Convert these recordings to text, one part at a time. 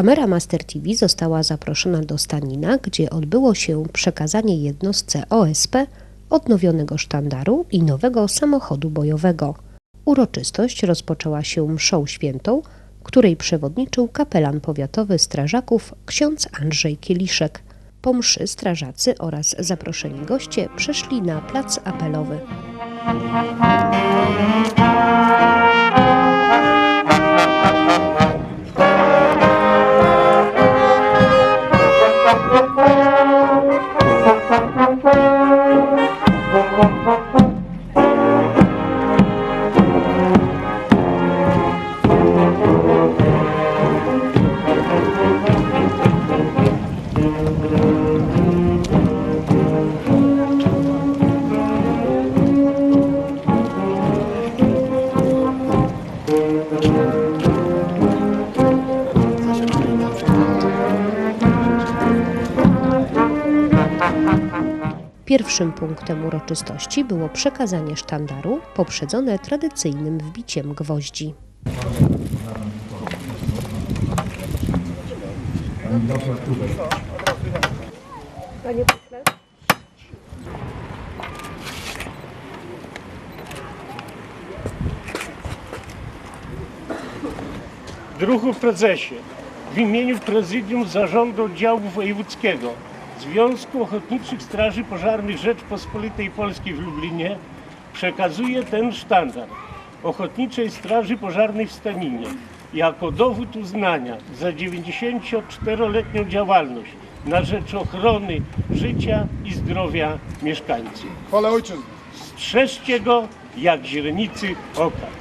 Kamera Master TV została zaproszona do Stanina, gdzie odbyło się przekazanie jednostce OSP odnowionego sztandaru i nowego samochodu bojowego. Uroczystość rozpoczęła się mszą świętą, której przewodniczył kapelan powiatowy strażaków ksiądz Andrzej Kieliszek. Po mszy strażacy oraz zaproszeni goście przeszli na plac apelowy. Pierwszym punktem uroczystości było przekazanie sztandaru, poprzedzone tradycyjnym wbiciem gwoździ. Druhu prezesie, w imieniu Prezydium Zarządu Oddziału Wojewódzkiego Związku Ochotniczych Straży Pożarnych Rzeczpospolitej Polskiej w Lublinie przekazuję ten sztandar Ochotniczej Straży Pożarnej w Staninie jako dowód uznania za 94-letnią działalność na rzecz ochrony życia i zdrowia mieszkańców. Chwała ojczyzny. Strzeżcie go jak źrenicy oka.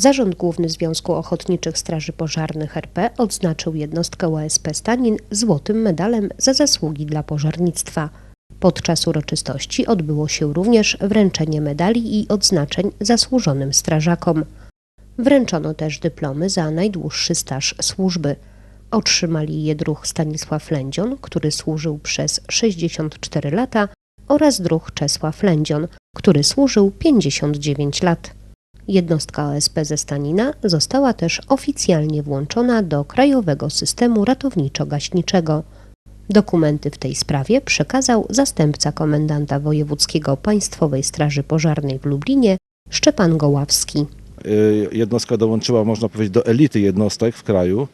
Zarząd Główny Związku Ochotniczych Straży Pożarnych RP odznaczył jednostkę OSP Stanin złotym medalem za zasługi dla pożarnictwa. Podczas uroczystości odbyło się również wręczenie medali i odznaczeń zasłużonym strażakom. Wręczono też dyplomy za najdłuższy staż służby. Otrzymali je druh Stanisław Lędzion, który służył przez 64 lata, oraz druh Czesław Lędzion, który służył 59 lat. Jednostka OSP ze Stanina została też oficjalnie włączona do krajowego systemu ratowniczo-gaśniczego. Dokumenty w tej sprawie przekazał zastępca komendanta wojewódzkiego Państwowej Straży Pożarnej w Lublinie Szczepan Goławski. Y, jednostka dołączyła, można powiedzieć, do elity jednostek w kraju.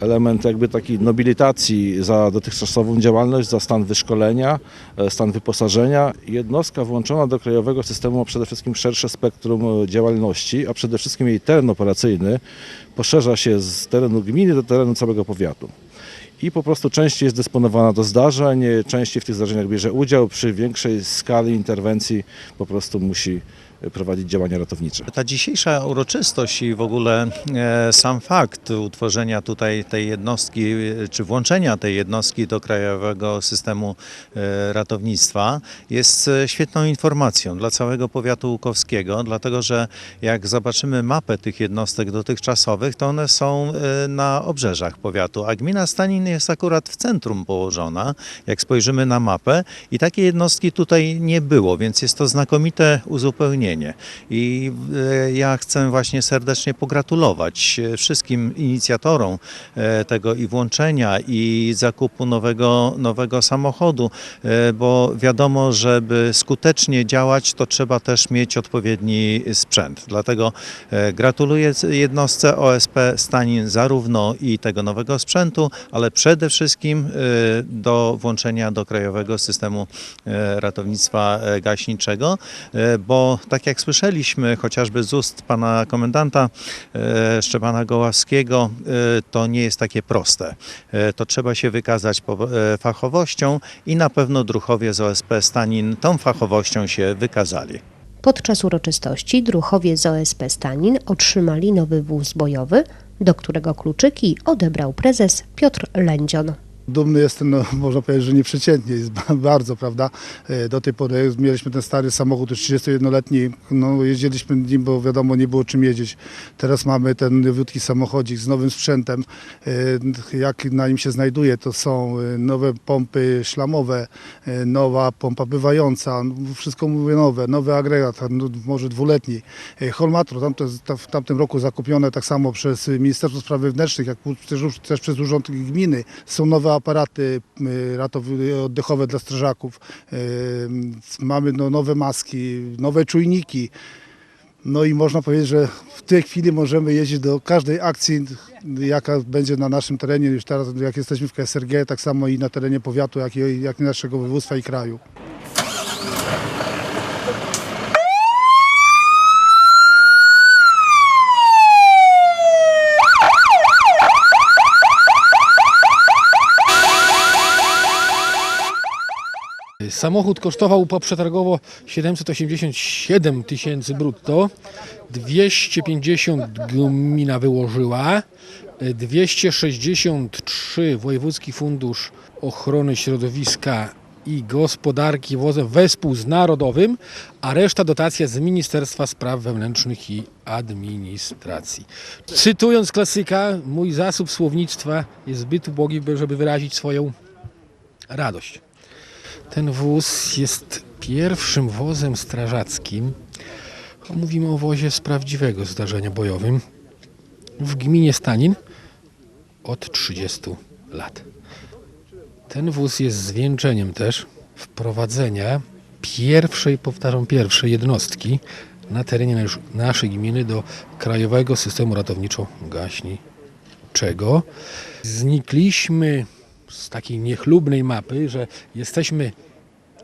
Element jakby takiej nobilitacji za dotychczasową działalność, za stan wyszkolenia, e, stan wyposażenia. Jednostka włączona do krajowego systemu ma przede wszystkim szersze spektrum e, działalności, a przede wszystkim jej teren operacyjny poszerza się z terenu gminy do terenu całego powiatu. I po prostu częściej jest dysponowana do zdarzeń, częściej w tych zdarzeniach bierze udział, przy większej skali interwencji po prostu musi prowadzić działania ratownicze. Ta dzisiejsza uroczystość i w ogóle e, sam fakt utworzenia tutaj tej jednostki, e, czy włączenia tej jednostki do krajowego systemu e, ratownictwa jest świetną informacją dla całego powiatu łukowskiego, dlatego że jak zobaczymy mapę tych jednostek dotychczasowych, to one są na obrzeżach powiatu, a gmina Stanin jest akurat w centrum położona, jak spojrzymy na mapę i takiej jednostki tutaj nie było, więc jest to znakomite uzupełnienie. I e, ja chcę właśnie serdecznie pogratulować e, wszystkim inicjatorom e, tego i włączenia i zakupu nowego, nowego samochodu, bo wiadomo, żeby skutecznie działać, to trzeba też mieć odpowiedni sprzęt. Dlatego gratuluję jednostce OSP Stanin zarówno i tego nowego sprzętu, ale przede wszystkim do włączenia do krajowego systemu ratownictwa gaśniczego, bo tak jak słyszeliśmy chociażby z ust pana komendanta e, Szczepana Goławskiego, e, to nie jest takie proste. E, To trzeba się wykazać fachowością i na pewno druchowie z OSP Stanin tą fachowością się wykazali. Podczas uroczystości druchowie z OSP Stanin otrzymali nowy wóz bojowy, do którego kluczyki odebrał prezes Piotr Lędzion. Dumny jestem, no, można powiedzieć, że nieprzeciętnie, jest ba- bardzo, prawda. E, Do tej pory mieliśmy ten stary samochód, już 31-letni, no, jeździliśmy nim, bo wiadomo, nie było czym jeździć. Teraz mamy ten nowiutki samochodzik z nowym sprzętem. E, Jak na nim się znajduje, to są e, nowe pompy szlamowe, nowa pompa bywająca, no, wszystko mówię nowe, nowy agregat, no, może dwuletni. Holmatro, tam to, jest ta- w tamtym roku zakupione tak samo przez Ministerstwo Spraw Wewnętrznych, jak też, też przez Urząd Gminy. Są nowe aparaty y, oddechowe dla strażaków. Y, Mamy no, nowe maski, nowe czujniki. No i można powiedzieć, że w tej chwili możemy jeździć do każdej akcji, jaka będzie na naszym terenie. Już teraz, jak jesteśmy w KSRG, tak samo i na terenie powiatu, jak i, jak i naszego województwa i kraju. Samochód kosztował poprzetargowo 787 tysięcy brutto, 250 gmina wyłożyła, 263 Wojewódzki Fundusz Ochrony Środowiska i Gospodarki wespół z Narodowym, a reszta dotacja z Ministerstwa Spraw Wewnętrznych i Administracji. Cytując klasyka, mój zasób słownictwa jest zbyt ubogi, by- żeby wyrazić swoją radość. Ten wóz jest pierwszym wozem strażackim. Mówimy o wozie z prawdziwego zdarzenia bojowym w gminie Stanin od 30 lat. Ten wóz jest zwieńczeniem też wprowadzenia pierwszej, powtarzam, pierwszej jednostki na terenie nasz- naszej gminy do Krajowego Systemu Ratowniczo-Gaśniczego. Znikliśmy z takiej niechlubnej mapy, że jesteśmy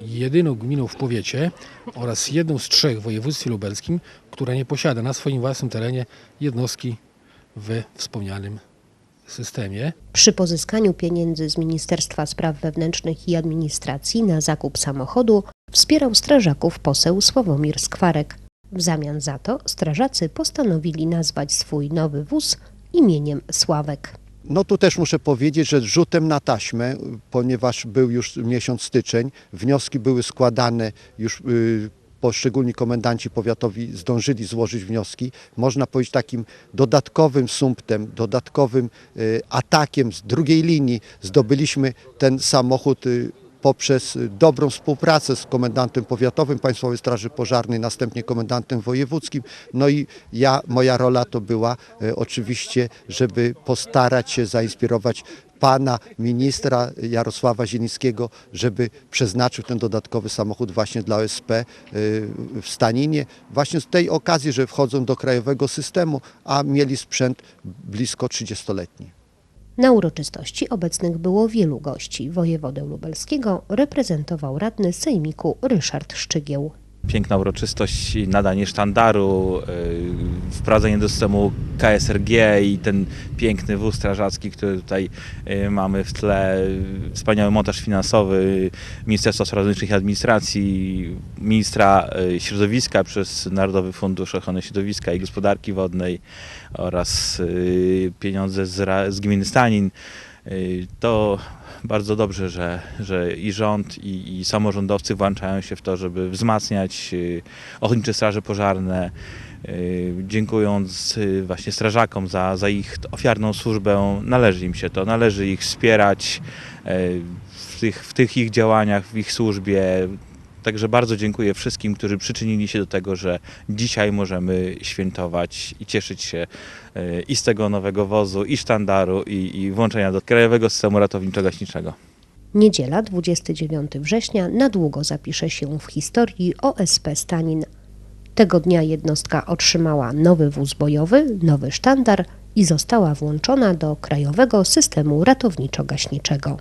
jedyną gminą w powiecie oraz jedną z trzech w województwie lubelskim, która nie posiada na swoim własnym terenie jednostki we wspomnianym systemie. Przy pozyskaniu pieniędzy z Ministerstwa Spraw Wewnętrznych i Administracji na zakup samochodu wspierał strażaków poseł Sławomir Skwarek. W zamian za to strażacy postanowili nazwać swój nowy wóz imieniem Sławek. No tu też muszę powiedzieć, że rzutem na taśmę, ponieważ był już miesiąc styczeń, wnioski były składane już y, poszczególni komendanci powiatowi zdążyli złożyć wnioski. Można powiedzieć takim dodatkowym sumptem, dodatkowym y, atakiem z drugiej linii zdobyliśmy ten samochód y, poprzez dobrą współpracę z komendantem powiatowym Państwowej Straży Pożarnej, następnie komendantem wojewódzkim. No i ja, moja rola to była e, oczywiście, żeby postarać się zainspirować pana ministra Jarosława Zielińskiego, żeby przeznaczył ten dodatkowy samochód właśnie dla OSP y, w Staninie. Właśnie z tej okazji, że wchodzą do krajowego systemu, a mieli sprzęt blisko 30-letni. Na uroczystości obecnych było wielu gości. Wojewodę lubelskiego reprezentował radny sejmiku Ryszard Szczygieł. Piękna uroczystość nadanie sztandaru, yy, wprowadzenie do systemu KSRG i ten piękny wóz strażacki, który tutaj yy, mamy w tle, wspaniały montaż finansowy Ministerstwa Spraw Wewnętrznych i Administracji, ministra yy, środowiska przez Narodowy Fundusz Ochrony Środowiska i Gospodarki Wodnej oraz pieniądze z, z gminy Stanin. To bardzo dobrze, że, że i rząd, i, i samorządowcy włączają się w to, żeby wzmacniać y, ochotnicze straże pożarne, y, dziękując y, właśnie strażakom za, za ich ofiarną służbę. Należy im się to, należy ich wspierać w tych, w tych ich działaniach, w ich służbie. Także bardzo dziękuję wszystkim, którzy przyczynili się do tego, że dzisiaj możemy świętować i cieszyć się y, i z tego nowego wozu, i sztandaru, i, i włączenia do Krajowego Systemu Ratowniczo-Gaśniczego. Niedziela 29 września na długo zapisze się w historii OSP Stanin. Tego dnia jednostka otrzymała nowy wóz bojowy, nowy sztandar i została włączona do Krajowego Systemu Ratowniczo-Gaśniczego.